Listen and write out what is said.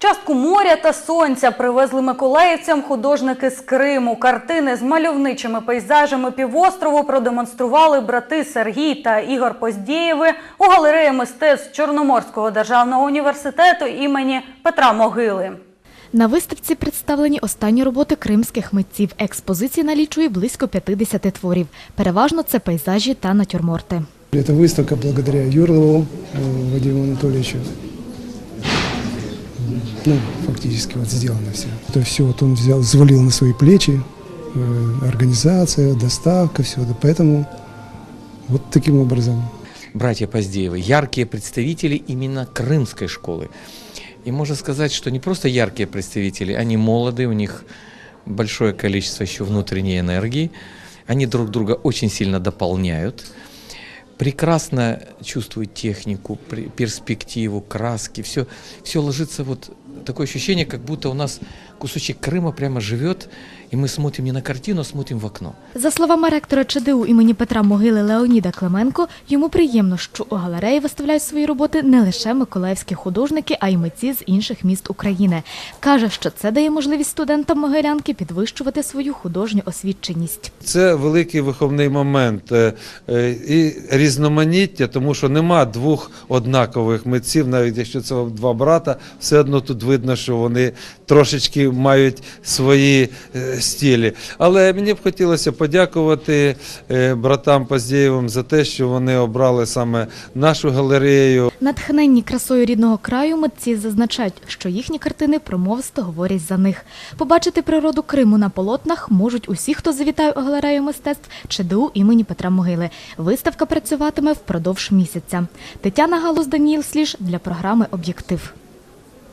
Частку моря та сонця привезли миколаївцям художники з Криму. Картини з мальовничими пейзажами півострову продемонстрували брати Сергій та Ігор Поздєєви у галереї мистецтв Чорноморського державного університету імені Петра Могили. На виставці представлені останні роботи кримських митців. Експозиція налічує близько 50 творів. Переважно це пейзажі та натюрморти. Эта выставка благодаря Юрлову э, Вадиму Анатольевичу. Ну, фактически вот сделано все. Это все вот он взял, взвалил на свои плечи. э, Организация, доставка, все это. Поэтому вот таким образом. братья Поздеевы, яркие представители именно крымской школы. И можно сказать, что не просто яркие представители, они молоды, у них большое количество еще внутренней энергии, они друг друга очень сильно дополняют, прекрасно чувствуют технику, перспективу, краски, все, все ложится вот такое ощущение, как будто у нас кусочек Крыма прямо живет, и мы смотрим не на картину, а смотрим в окно. За словами ректора ЧДУ імені Петра Могили Леоніда Клименко, йому приємно, що у галереї виставляють свої роботи не лише миколаївські художники, а й митці з інших міст України. Каже, що це дає можливість студентам Могилянки підвищувати свою художню освіченість. Це великий виховний момент е, е, і різноманіття, тому що нема двох однакових митців, навіть якщо це два брата, все одно тут видно, що вони трошечки мають свої е, стилі. Але мені б хотілося подякувати е, братам Поздєєвим за те, що вони обрали саме нашу галерею. Натхненні красою рідного краю митці зазначають, що їхні картини промовисто говорять за них. Побачити природу Криму на полотнах можуть усі, хто завітає у галерею мистецтв ЧДУ імені Петра Могили. Виставка працюватиме впродовж місяця. Тетяна Галус, Даніїл Сліж для програми Об'єктив.